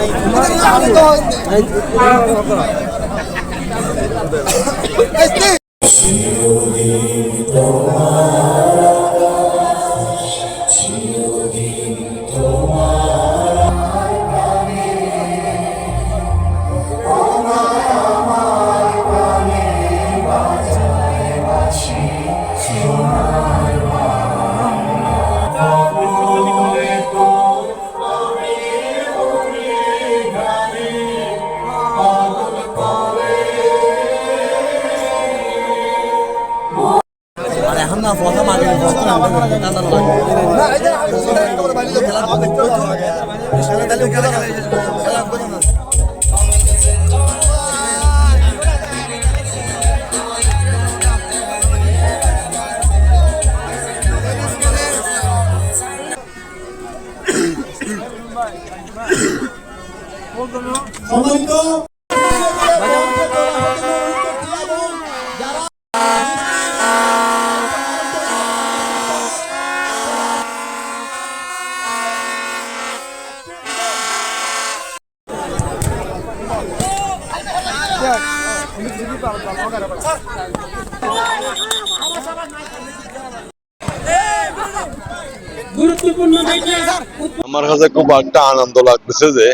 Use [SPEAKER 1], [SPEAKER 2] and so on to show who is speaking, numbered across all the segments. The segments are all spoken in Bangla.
[SPEAKER 1] আরে না প্রথম আগে প্রথম
[SPEAKER 2] আমার কাছে খুব একটা আনন্দ লাগতেছে যে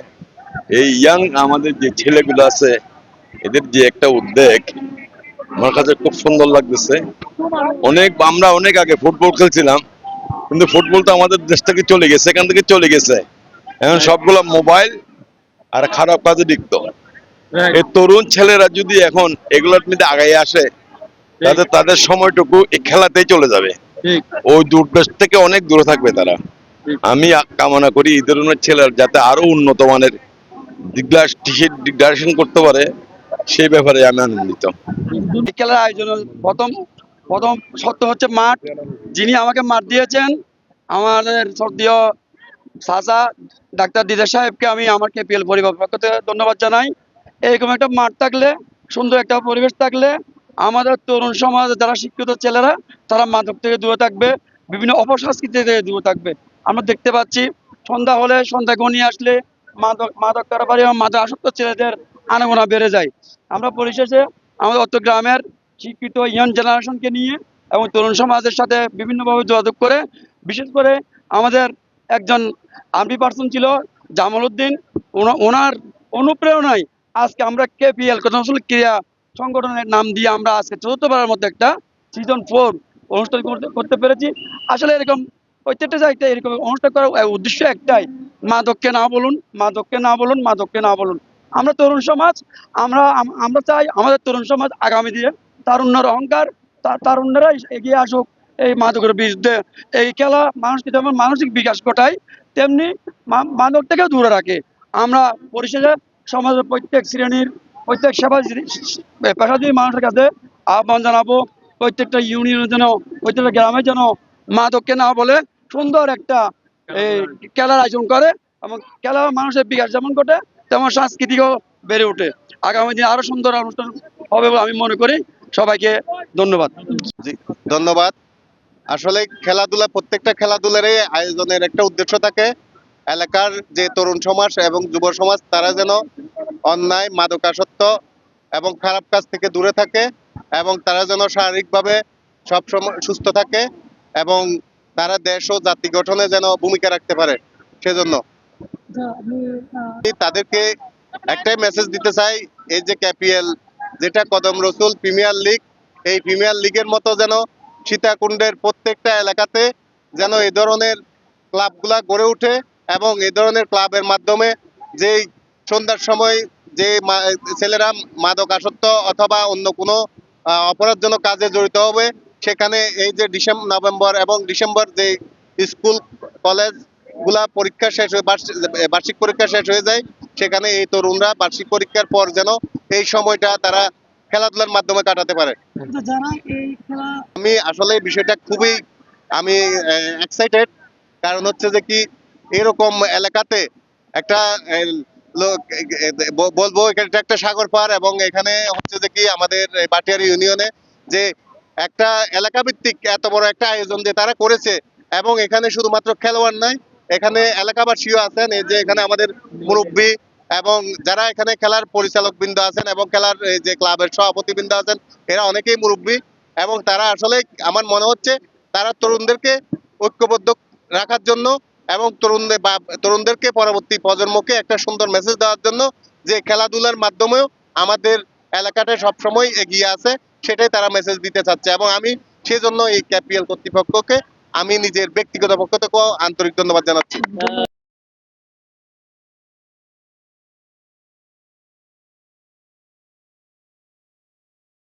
[SPEAKER 2] এই ইয়াং আমাদের যে ছেলেগুলো আছে এদের যে একটা উদ্বেগ আমার কাছে খুব সুন্দর লাগতেছে। অনেক আমরা অনেক আগে ফুটবল খেলছিলাম কিন্তু ফুটবল তো আমাদের দেশ থেকে চলে গেছে এখান থেকে চলে গেছে। এখন সবগুলো মোবাইল আর খারাপ কাজে লিপ্ত। এই তরুণ ছেলেরা যদি এখন এগুলোর মধ্যে আগাই আসে তাহলে তাদের সময়টুকু এই খেলাতেই চলে যাবে। ওই দূরদেশ থেকে অনেক দূরে থাকবে তারা। আমি কামনা করি এই ধরনের ছেলেরা যাতে আরও উন্নত মানের করতে পারে সেই ব্যাপারে আমি আনন্দিত।
[SPEAKER 3] খেলার আয়োজন প্রথম প্রথম সত্য হচ্ছে মাঠ। যিনি আমাকে মাঠ দিয়েছেন আমাদের শ্রদ্ধেয় সাজা ডাক্তার দিদার সাহেবকে আমি আমার কেপিএল পরিবার পক্ষ থেকে ধন্যবাদ জানাই। এরকম একটা মাঠ থাকলে, সুন্দর একটা পরিবেশ থাকলে, আমাদের তরুণ সমাজ যারা শিক্ষিত ছেলেরা, তারা মাদক থেকে দূরে থাকবে, বিভিন্ন অপসংস্কৃতি থেকে দূরে থাকবে। আমরা দেখতে পাচ্ছি, সন্ধ্যা হলে সন্ধ্যা গনিয়ে আসলে মাদক মাদক কারবারি এবং মাদক আসক্ত ছেলেদের আনাগোনা বেড়ে যায়। আমরা পরিশেষে আমাদের অত গ্রামের শিক্ষিত ইয়াং জেনারেশনকে নিয়ে এবং তরুণ সমাজের সাথে বিভিন্নভাবে যোগাযোগ করে, বিশেষ করে আমাদের একজন আর্মি পার্সন ছিল, জামাল উদ্দিন। ওনা- ওনার অনুপ্রেরণায় আজকে আমরা কেপিএল কর্মশালী ক্রিয়া সংগঠনের নাম দিয়ে আমরা আজকে চতুর্থবারের মধ্যে একটা সিজন ফোর অনুষ্ঠান করতে পেরেছি। আসলে এরকম প্রত্যেকটা জায়গায় এরকম অনুষ্ঠান করার উদ্দেশ্য একটাই মাদককে না বলুন মাদককে না বলুন মাদককে না বলুন। আমরা তরুণ সমাজ, আমরা আমরা চাই আমাদের তরুণ সমাজ আগামী দিনে তারুণ্যের অহংকার তারুণ্যরা এগিয়ে আসুক এই মাদকের বিরুদ্ধে। এই খেলা মানুষকে যেমন মানসিক বিকাশ ঘটায়, তেমনি মাদক থেকে দূরে রাখে। আমরা পরিশেষে সমাজের প্রত্যেক শ্রেণির প্রত্যেক সেবা পেশাজীবী মানুষের কাছে আহ্বান জানাব, প্রত্যেকটা ইউনিয়নের যেন প্রত্যেকটা গ্রামে যেন মাদককে না বলে সুন্দর একটা খেলার আয়োজন করে এবং খেলা মানুষের বিকাশ যেমন ঘটে, তেমন সাংস্কৃতিকও বেড়ে ওঠে। আগামী দিনে আরও সুন্দর অনুষ্ঠান হবে বলে আমি মনে করি। সবাইকে ধন্যবাদ।
[SPEAKER 4] ধন্যবাদ। আসলে খেলাধুলা, প্রত্যেকটা খেলাধুলারই আয়োজনের একটা উদ্দেশ্য থাকে। এলাকার যে তরুণ সমাজ এবং যুব সমাজ, তারা যেন অন্যায়, মাদকাসক্ত এবং খারাপ কাজ থেকে দূরে থাকে এবং তারা যেন শারীরিকভাবে সবসময় সুস্থ থাকে এবং তারা দেশ ও জাতি গঠনে যেন ভূমিকা রাখতে পারে সেজন্য। তাদেরকে একটাই মেসেজ দিতে চাই, এই যে ক্যাপিএল, যেটা কদম রসুল প্রিমিয়ার লিগ, এই প্রিমিয়ার লিগের মতো যেন সীতাকুণ্ডের প্রত্যেকটা এলাকাতে যেন এই ধরনের ক্লাবগুলা গড়ে ওঠে। এবং এই ধরনের ক্লাবের মাধ্যমে যে সন্ধ্যার সময় যে ছেলেরা মাদক আসক্ত অথবা অন্য কোনো অপরাধজনক কাজে জড়িত হবে সেখানে এই যে ডিসেম্বর নভেম্বর এবং ডিসেম্বর যে স্কুল কলেজগুলা পরীক্ষা শেষ হয়ে বার্ষিক বার্ষিক পরীক্ষা শেষ হয়ে যায় সেখানে এই তরুণরা বার্ষিক পরীক্ষার পর যেন এই সময়টা তারা খেলাধুলার মাধ্যমে কাটাতে পারে। আমি আসলে বিষয়টা খুবই আমি এক্সাইটেড কারণ হচ্ছে যে কি এরকম এলাকাতে একটা বলব এটা একটা সাগর পার এবং এখানে হচ্ছে যে কি আমাদের বাটিয়ারি ইউনিয়নে যে একটা এলাকা ভিত্তিক এত বড় একটা আয়োজন যে তারা করেছে এবং এখানে শুধুমাত্র খেলোয়াড় নয়, এখানে এলাকাবাসীও আছেন, এই যে এখানে আমাদের মুরব্বী এবং যারা এখানে খেলার পরিচালক বৃন্দ আছেন এবং খেলার যে ক্লাবের সভাপতি বৃন্দ আছেন, এরা অনেকেই মুরব্বী এবং তারা আসলে আমার মনে হচ্ছে তারা তরুণদেরকে ঐক্যবদ্ধ রাখার জন্য এবং তরুণদের বা তরুণদেরকে পরবর্তী প্রজন্মকে একটা সুন্দর মেসেজ দেওয়ার জন্য যে খেলাধুলার মাধ্যমেও আমাদের এলাকাটা সবসময় এগিয়ে আছে, সেটাই তারা মেসেজ দিতে চাচ্ছে। এবং আমি সেজন্য এই ক্যাপিএল কর্তৃপক্ষকে আমি নিজের ব্যক্তিগত পক্ষ থেকেও আন্তরিক ধন্যবাদ জানাচ্ছি।